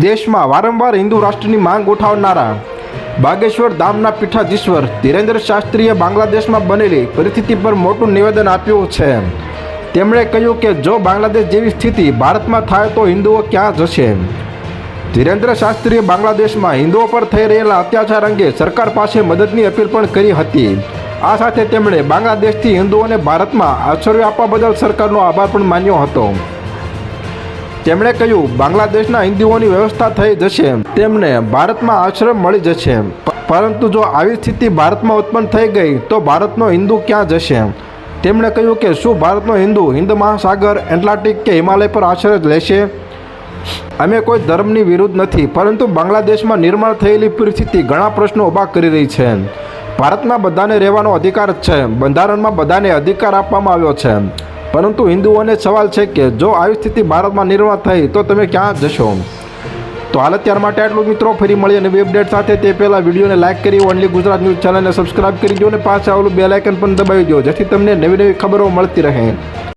દેશમાં વારંવાર હિન્દુ રાષ્ટ્રની માંગ ઉઠાવનારા બાગેશ્વર ધામના પીઠાધીશ્વર ધીરેન્દ્ર શાસ્ત્રીએ બાંગ્લાદેશમાં બનેલી પરિસ્થિતિ પર મોટું નિવેદન આપ્યું છે. તેમણે કહ્યું કે જો બાંગ્લાદેશ જેવી સ્થિતિ ભારતમાં થાય તો હિન્દુઓ ક્યાં જશે? ધીરેન્દ્ર શાસ્ત્રીએ બાંગ્લાદેશમાં હિન્દુઓ પર થઈ રહેલા અત્યાચાર અંગે સરકાર પાસે મદદની અપીલ પણ કરી હતી. આ સાથે તેમણે બાંગ્લાદેશથી હિન્દુઓને ભારતમાં આશ્ચર્ય આપવા બદલ સરકારનો આભાર પણ માન્યો હતો. તેમણે કહ્યું, બાંગ્લાદેશના હિન્દુઓની વ્યવસ્થા થઈ જશે. તેમને ભારતમાં આશ્રય મળી જશે. પરંતુ જો આવી સ્થિતિ ભારતમાં ઉત્પન્ન થઈ ગઈ, તો ભારતનો હિન્દુ ક્યાં જશે? તેમણે કહ્યું કે, શું ભારતનો હિન્દુ હિન્દ મહાસાગર, એટલાન્ટિક કે હિમાલય પર આશ્રય લેશે? અમે કોઈ ધર્મની વિરુદ્ધ નથી, પરંતુ બાંગ્લાદેશમાં નિર્માણ થયેલી પરિસ્થિતિ ઘણા પ્રશ્નો ઊભા કરી રહી છે. ભારતમાં બધાને રહેવાનો અધિકાર છે. બંધારણમાં બધાને અધિકાર આપવામાં આવ્યો છે. પરંતુ હિન્દુઓને સવાલ છે કે જો આવી સ્થિતિ ભારતમાં નિર્માણ થઈ, તો તમે ક્યાં જશો? તો હાલ અત્યાર માટે આટલું મિત્રો. ફરી મળીએ નવી અપડેટ સાથે. તે પહેલાં વિડીયોને લાઇક કરી ઓનલી ગુજરાત ન્યૂઝ ચેનલને સબસ્ક્રાઇબ કરી દો અને પાછા આવેલું બેલાઇકન પણ દબાવી દો, જેથી તમને નવી નવી ખબરો મળતી રહે.